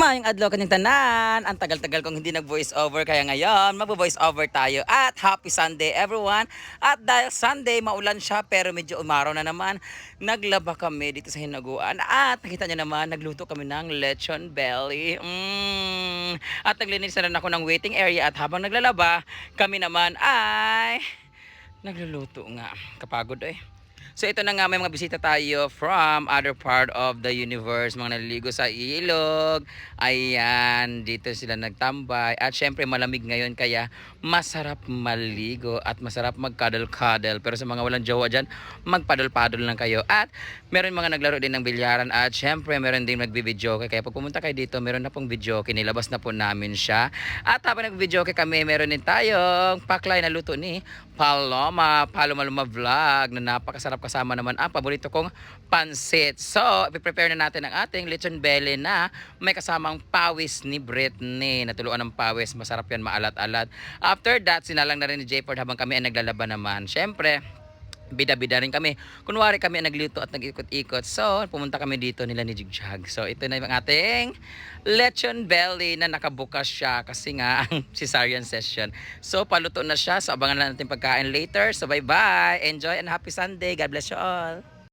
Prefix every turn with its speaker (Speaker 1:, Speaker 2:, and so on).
Speaker 1: Mayang adlaw kanyang tanan. Ang tagal-tagal kong hindi nag-voice over kaya ngayon magvo-voice over tayo. At happy Sunday everyone. At dahil Sunday maulan siya pero medyo umaraw na naman. Naglaba kami dito sa Hinaguan. At nakita niyo naman nagluto kami ng lechon belly. Mm. At naglinis na rin ako ng waiting area at habang naglalaba kami naman ay nagluluto nga. Kapagod eh. So ito na nga may mga bisita tayo from other part of the universe, mga naliligo sa ilog. Ayan, dito sila nagtambay. At syempre malamig ngayon kaya masarap maligo at masarap mag-cuddle-cuddle. Pero sa mga walang jowa dyan, magpaddle-paddle lang kayo. At meron mga naglaro din ng bilyaran at syempre meron din nagbibidyoke. Kaya pag pumunta kayo dito, meron na pong videoke. Nilabas na po namin siya. At habang nagbibidyoke kami, meron din tayong paklay na luto ni Paloma, Paloma Luma Vlog na napakasarap kasama naman ang paborito kong pansit. So, ipiprepare na natin ang ating lechon belly na may kasamang pawis ni Britney. Natuluan ng pawis, masarap yan, maalat-alat. After that, sinalang na rin ni Jayford habang kami ay naglalaba naman. Siyempre, bida-bida rin kami. Kunwari kami ang nagluto at nag-ikot-ikot. So, pumunta kami dito nila ni Jigjag. So, ito na yung ating lechon belly na nakabukas siya kasi nga ang cesarean session. So, paluto na siya. So, abangan na natin pagkain later. So, bye-bye. Enjoy and happy Sunday. God bless you all.